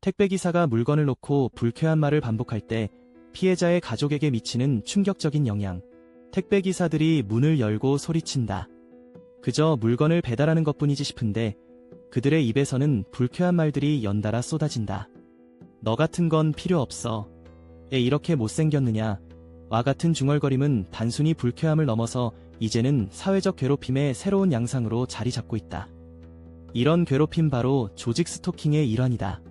택배기사가 물건을 놓고 불쾌한 말을 반복할 때 피해자의 가족에게 미치는 충격적인 영향. 택배기사들이 문을 열고 소리친다. 그저 물건을 배달하는 것 뿐이지 싶은데 그들의 입에서는 불쾌한 말들이 연달아 쏟아진다. 너 같은 건 필요 없어. 애 이렇게 못생겼느냐. 와 같은 중얼거림은 단순히 불쾌함을 넘어서 이제는 사회적 괴롭힘의 새로운 양상으로 자리 잡고 있다. 이런 괴롭힘 바로 조직 스토킹의 일환이다.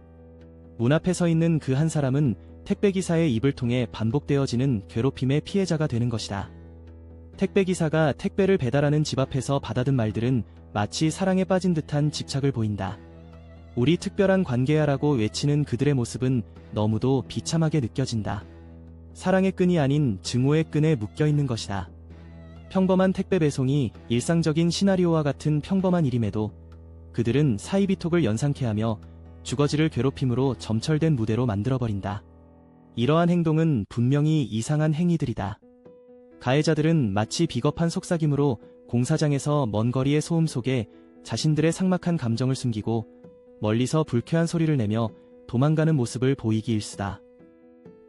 문 앞에 서 있는 그 한 사람은 택배기사의 입을 통해 반복되어지는 괴롭힘의 피해자가 되는 것이다. 택배기사가 택배를 배달하는 집 앞에서 받아든 말들은 마치 사랑에 빠진 듯한 집착을 보인다. 우리 특별한 관계야라고 외치는 그들의 모습은 너무도 비참하게 느껴진다. 사랑의 끈이 아닌 증오의 끈에 묶여 있는 것이다. 평범한 택배 배송이 일상적인 시나리오와 같은 평범한 일임에도 그들은 사이비톡을 연상케 하며 주거지를 괴롭힘으로 점철된 무대로 만들어버린다. 이러한 행동은 분명히 이상한 행위들이다. 가해자들은 마치 비겁한 속삭임으로 공사장에서 먼 거리의 소음 속에 자신들의 삭막한 감정을 숨기고 멀리서 불쾌한 소리를 내며 도망가는 모습을 보이기 일수다.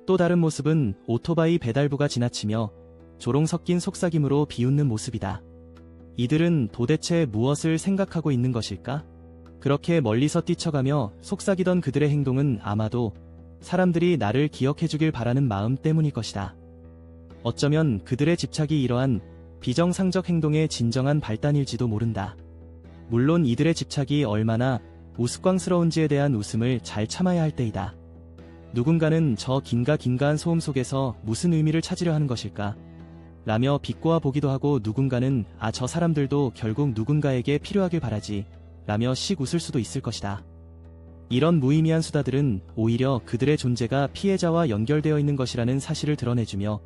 또 다른 모습은 오토바이 배달부가 지나치며 조롱 섞인 속삭임으로 비웃는 모습이다. 이들은 도대체 무엇을 생각하고 있는 것일까? 그렇게 멀리서 뛰쳐가며 속삭이던 그들의 행동은 아마도 사람들이 나를 기억해주길 바라는 마음 때문일 것이다. 어쩌면 그들의 집착이 이러한 비정상적 행동의 진정한 발단일지도 모른다. 물론 이들의 집착이 얼마나 우스꽝스러운지에 대한 웃음을 잘 참아야 할 때이다. 누군가는 저 긴가 긴가한 소음 속에서 무슨 의미를 찾으려 하는 것일까? 라며 비꼬아 보기도 하고 누군가는 아 저 사람들도 결국 누군가에게 필요하길 바라지 라며 씩 웃을 수도 있을 것이다. 이런 무의미한 수다들은 오히려 그들의 존재가 피해자와 연결되어 있는 것이라는 사실을 드러내주며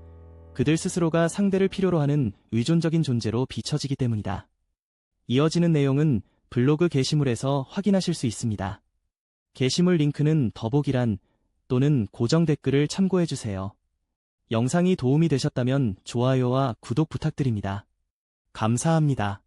그들 스스로가 상대를 필요로 하는 의존적인 존재로 비춰지기 때문이다. 이어지는 내용은 블로그 게시물에서 확인하실 수 있습니다. 게시물 링크는 더보기란 또는 고정 댓글을 참고해주세요. 영상이 도움이 되셨다면 좋아요와 구독 부탁드립니다. 감사합니다.